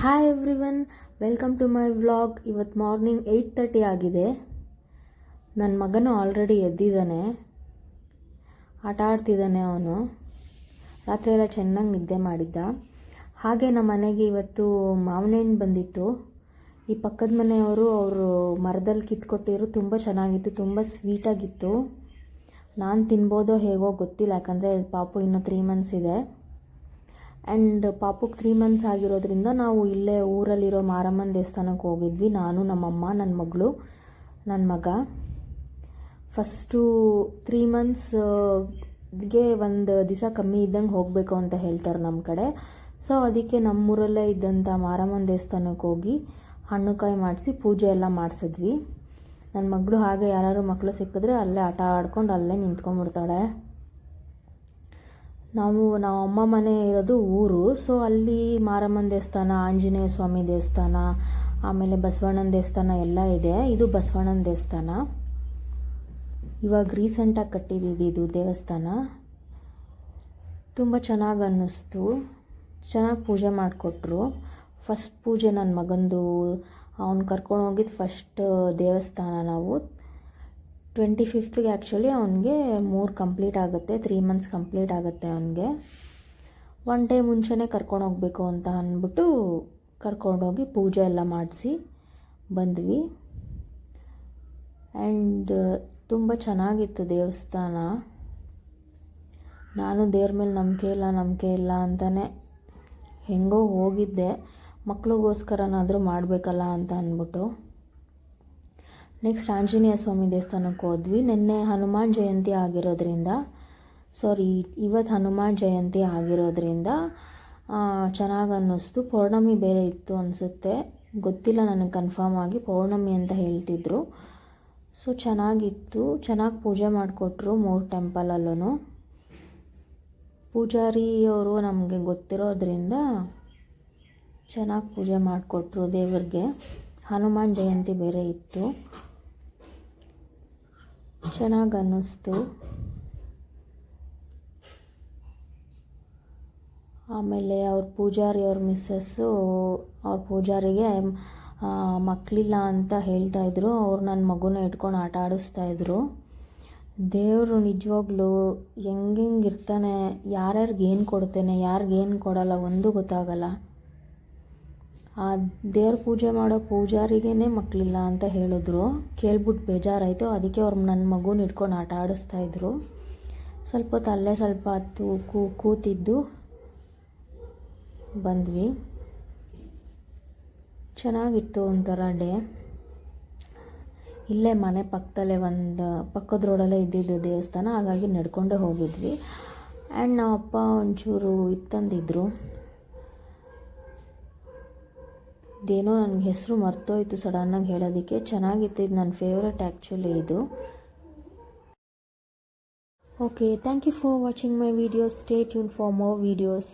Hi everyone welcome to my vlog ಇವತ್ತು morning eight thirty ಆಗಿದೆ. ನನ್ನ ಮಗನು ಆಲ್ರೆಡಿ ಎದ್ದಿದ್ದಾನೆ. ಆಟ ಆಡ್ತಿದ್ದಾನೆ ಅವನು. ರಾತ್ರಿ ಎಲ್ಲ ಚೆನ್ನಾಗಿ ನಿದ್ದೆ ಮಾಡಿದ್ದ. ಹಾಗೆ ನಮ್ಮ ಮನೆಗೆ ಇವತ್ತು ಮಾವಿನ ಹಣ್ಣು ಬಂದಿತ್ತು. ಈ ಪಕ್ಕದ ಮನೆಯವರು ಅವರು ಮರದಲ್ಲಿ ಕಿತ್ಕೊಟ್ಟಿರು ತುಂಬ ಚೆನ್ನಾಗಿತ್ತು, ತುಂಬ ಸ್ವೀಟಾಗಿತ್ತು ನಾನು ತಿನ್ಬೋದೋ ಹೇಗೋ ಗೊತ್ತಿಲ್ಲ, ಯಾಕಂದರೆ ಪಾಪು ಇನ್ನೂ ತ್ರೀ ಮಂತ್ಸ್ ಇದೆ. ಆ್ಯಂಡ್ ಪಾಪುಗೆ ತ್ರೀ ಮಂತ್ಸ್ ಆಗಿರೋದ್ರಿಂದ ನಾವು ಇಲ್ಲೇ ಊರಲ್ಲಿರೋ ಮಾರಮ್ಮನ ದೇವಸ್ಥಾನಕ್ಕೆ ಹೋಗಿದ್ವಿ. ನಾನು, ನಮ್ಮಮ್ಮ ನನ್ನ ಮಗಳು ನನ್ನ ಮಗ. ಫಸ್ಟು ತ್ರೀ ಮಂತ್ಸ್ಗೆ ಒಂದು ದಿವಸ ಕಮ್ಮಿ ಇದ್ದಂಗೆ ಹೋಗಬೇಕು ಅಂತ ಹೇಳ್ತಾರೆ ನಮ್ಮ ಕಡೆ. ಸೊ ಅದಕ್ಕೆ ನಮ್ಮೂರಲ್ಲೇ ಇದ್ದಂಥ ಮಾರಮ್ಮನ ದೇವಸ್ಥಾನಕ್ಕೆ ಹೋಗಿ ಹಣ್ಣು ಕಾಯಿ ಮಾಡಿಸಿ ಪೂಜೆ ಎಲ್ಲ ಮಾಡಿಸಿದ್ವಿ. ನನ್ನ ಮಗಳು ಹಾಗೆ ಯಾರು ಮಕ್ಕಳು ಸಿಕ್ಕಿದ್ರೆ ಅಲ್ಲೇ ಆಟ ಆಡ್ಕೊಂಡು ಅಲ್ಲೇ ನಿಂತ್ಕೊಂಡ್ಬಿಡ್ತಾಳೆ. ನಾವು ನಾವು ಅಮ್ಮ ಮನೆ ಇರೋದು ಊರು. ಸೊ ಅಲ್ಲಿ ಮಾರಮ್ಮನ ದೇವಸ್ಥಾನ, ಆಂಜನೇಯ ಸ್ವಾಮಿ ದೇವಸ್ಥಾನ, ಆಮೇಲೆ ಬಸವಣ್ಣನ ದೇವಸ್ಥಾನ ಎಲ್ಲ ಇದೆ. ಇದು ಬಸವಣ್ಣನ ದೇವಸ್ಥಾನ. ಇವಾಗ ರೀಸೆಂಟಾಗಿ ಕಟ್ಟಿದ್ದು ಇದು ದೇವಸ್ಥಾನ. ತುಂಬ ಚೆನ್ನಾಗಿ ಅನ್ನಿಸ್ತು. ಚೆನ್ನಾಗಿ ಪೂಜೆ ಮಾಡಿಕೊಟ್ರು. ಫಸ್ಟ್ ಪೂಜೆ ನನ್ನ ಮಗಂದು. ಅವ್ನು ಕರ್ಕೊಂಡು ಹೋಗಿದ್ದು ಫಸ್ಟ್ ದೇವಸ್ಥಾನ ನಾವು. ಟ್ವೆಂಟಿ ಫಿಫ್ತ್ಗೆ ಆ್ಯಕ್ಚುಲಿ ಅವನಿಗೆ ಮೂರು ಕಂಪ್ಲೀಟ್ ಆಗುತ್ತೆ ತ್ರೀ ಮಂತ್ಸ್ ಕಂಪ್ಲೀಟ್ ಆಗುತ್ತೆ ಅವನಿಗೆ. ಒನ್ ಡೇ ಮುಂಚೆನೇ ಕರ್ಕೊಂಡು ಹೋಗಬೇಕು ಅಂತ ಅಂದ್ಬಿಟ್ಟು ಕರ್ಕೊಂಡೋಗಿ ಪೂಜೆ ಎಲ್ಲ ಮಾಡಿಸಿ ಬಂದ್ವಿ. ಆ್ಯಂಡ್ ತುಂಬ ಚೆನ್ನಾಗಿತ್ತು ದೇವಸ್ಥಾನ. ನಾನು ದೇವ್ರ ಮೇಲೆ ನಂಬಿಕೆ ಇಲ್ಲ ನಂಬಿಕೆ ಇಲ್ಲ ಅಂತಲೇ ಹೆಂಗೋ ಹೋಗಿದ್ದೆ. ಮಕ್ಳಿಗೋಸ್ಕರನಾದರೂ ಮಾಡಬೇಕಲ್ಲ ಅಂತ ಅಂದ್ಬಿಟ್ಟು. ನೆಕ್ಸ್ಟ್ ಆಂಜನೇಯ ಸ್ವಾಮಿ ದೇವಸ್ಥಾನಕ್ಕೆ ಹೋದ್ವಿ. ನಿನ್ನೆ ಹನುಮಾನ್ ಜಯಂತಿ ಆಗಿರೋದ್ರಿಂದ ಸಾರಿ ಇವತ್ತು ಹನುಮಾನ್ ಜಯಂತಿ ಆಗಿರೋದ್ರಿಂದ ಚೆನ್ನಾಗಿ ಅನ್ನಿಸ್ತು. ಪೌರ್ಣಮಿ ಬೇರೆ ಇತ್ತು ಅನಿಸುತ್ತೆ. ಗೊತ್ತಿಲ್ಲ ನನಗೆ ಕನ್ಫರ್ಮ್ ಆಗಿ, ಪೌರ್ಣಮಿ ಅಂತ ಹೇಳ್ತಿದ್ರು. ಸೊ ಚೆನ್ನಾಗಿತ್ತು. ಚೆನ್ನಾಗಿ ಪೂಜೆ ಮಾಡಿಕೊಟ್ರು ಮೂರು ಟೆಂಪಲಲ್ಲೂ ಪೂಜಾರಿಯವರು ನಮಗೆ ಗೊತ್ತಿರೋದ್ರಿಂದ ಚೆನ್ನಾಗಿ ಪೂಜೆ ಮಾಡಿಕೊಟ್ರು ದೇವರಿಗೆ. ಹನುಮಾನ್ ಜಯಂತಿ ಬೇರೆ ಇತ್ತು. ಚೆನ್ನಾಗಿ ಅನ್ನಿಸ್ತು ಆಮೇಲೆ ಅವ್ರ ಪೂಜಾರಿ ಅವ್ರ ಮಿಸ್ಸಸ್ಸು ಅವ್ರ ಪೂಜಾರಿಗೆ ಮಕ್ಕಳಿಲ್ಲ ಅಂತ ಹೇಳ್ತಾಯಿದ್ರು ಅವ್ರು ನನ್ನ ಮಗುನ ಇಟ್ಕೊಂಡು ಆಟ ಆಡಿಸ್ತಾಯಿದ್ರು ದೇವರು ನಿಜವಾಗ್ಲೂ ಹೆಂಗೆಂಗೆ ಇರ್ತಾನೆ, ಯಾರ್ಯಾರಿಗೆ ಏನು ಕೊಡ್ತಾನೆ ಯಾರಿಗೇನು ಕೊಡಲ್ಲ ಒಂದು ಗೊತ್ತಾಗಲ್ಲ. ದೇವ್ರ ಪೂಜೆ ಮಾಡೋ ಪೂಜಾರಿಗೇ ಮಕ್ಕಳಿಲ್ಲ ಅಂತ ಹೇಳಿದ್ರು. ಕೇಳ್ಬಿಟ್ಟು ಬೇಜಾರಾಯಿತು. ಅದಕ್ಕೆ ಅವ್ರು ನನ್ನ ಮಗುನ ಇಟ್ಕೊಂಡು ಆಟ ಆಡಿಸ್ತಾಯಿದ್ರು ಸ್ವಲ್ಪ ಹೊತ್ತು ಅಲ್ಲೇ ಸ್ವಲ್ಪ ಹೊತ್ತು ಕೂ, ಕೂತಿದ್ದು. ಬಂದ್ವಿ. ಚೆನ್ನಾಗಿತ್ತು ಒಂಥರ ಡೇ. ಇಲ್ಲೇ ಮನೆ ಪಕ್ಕದಲ್ಲೇ ಒಂದು ಪಕ್ಕದ ರೋಡಲ್ಲೇ ಇದ್ದಿದ್ದು ದೇವಸ್ಥಾನ. ಹಾಗಾಗಿ ನಡ್ಕೊಂಡೇ ಹೋಗಿದ್ವಿ. ಆ್ಯಂಡ್ ನಮ್ಮ ಅಪ್ಪ ಒಂಚೂರು ಇತ್ತಂದಿದ್ರು. ಇದೇನೋ ನನಗೆ ಹೆಸರು ಮರ್ತೋಯ್ತು ಸಡನ್ನಾಗಿ ಹೇಳೋದಕ್ಕೆ. ಚೆನ್ನಾಗಿತ್ತು ಇದು ನನ್ನ ಫೇವ್ರೆಟ್ ಆ್ಯಕ್ಚುಲಿ ಇದು. Okay thank you for watching my videos stay tuned for more videos